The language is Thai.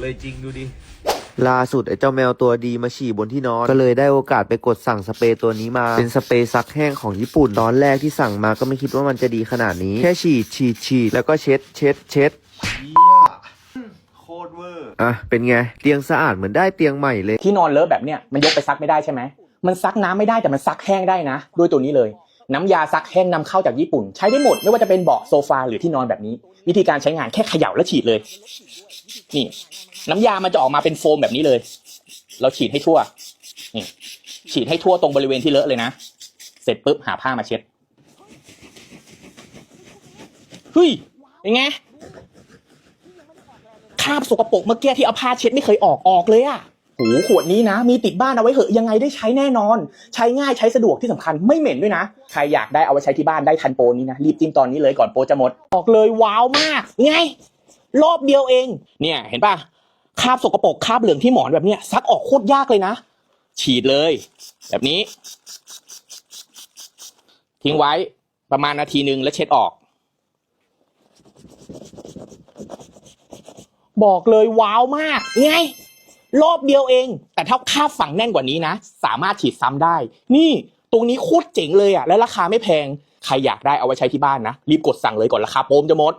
เลยจริงดูดิล่าสุดไอ้เจ้าแมวตัวดีมาฉี่บนที่นอน ก็เลยได้โอกาสไปกดสั่งสเปรย์ตัวนี้มา เป็นสเปรย์ซักแห้งของญี่ปุ่น ตอนแรกที่สั่งมาก็ไม่คิดว่ามันจะดีขนาดนี้ แค่ฉีดฉีดฉีดแล้วก็เช็ดเช็ดเช็ดเยี่ยโคตรเวอร์อะเป็นไง เตียงสะอาดเหมือนได้เตียงใหม่เลย ที่นอนเลอะแบบเนี้ยมันยกไปซักไม่ได้ใช่ไหมมันซักน้ำไม่ได้แต่มันซักแห้งได้นะด้วยตัวนี้เลย น้ำยาซักแห้งนำเข้าจากญี่ปุ่น ใช้ได้หมดไม่ว่าจะเป็นเบาะโซฟาหรือที่นอนแบบนี้ วิธีการใช้งานแค่เขย่าแล้วฉีดเลย นี่ น้ำยามันจะออกมาเป็นโฟมแบบนี้เลย เราฉีดให้ทั่วนี่ฉีดให้ทั่วตรงบริเวณที่เลอะเลยนะ เสร็จปุ๊บหาผ้ามาเช็ดเฮ้ยเป็นไงคราบสกปรกเมื่อกี้ที่เอาผ้าเช็ดไม่เคยออกออกเลยอะ หขวดนี้นะ มีติดบ้านเอาไว้เหอะยังไงได้ใช้แน่นอน ใช้ง่ายใช้สะดวกที่สำคัญไม่เหม็นด้วยนะ ใครอยากได้เอาไว้ใช้ที่บ้านได้ทันโปรนี้นะ รีบจิ้มตอนนี้เลยก่อนโปรจะหมดบอกเลยว้าวมาก ไง รอบเดียวเอง เนี่ยเห็นป่ะคราบสกปรกคราบเหลืองที่หมอนแบบเนี้ยซักออกโคตรยากเลยนะ ฉีดเลย แบบนี้ ทิ้งไว้ประมาณนาทีหนึ่งแล้วเช็ดออกบอกเลยว้าวมากไง รอบเดียวเอง แต่ถ้าค่าบฝังแน่นกว่านี้นะ สามารถฉีดซ้ำได้ นี่ตรงนี้โคตรเจ๋งเลยอะและราคาไม่แพง ใครอยากได้เอาไว้ใช้ที่บ้านนะ รีบกดสั่งเลยก่อนราคาโปรมจะหมด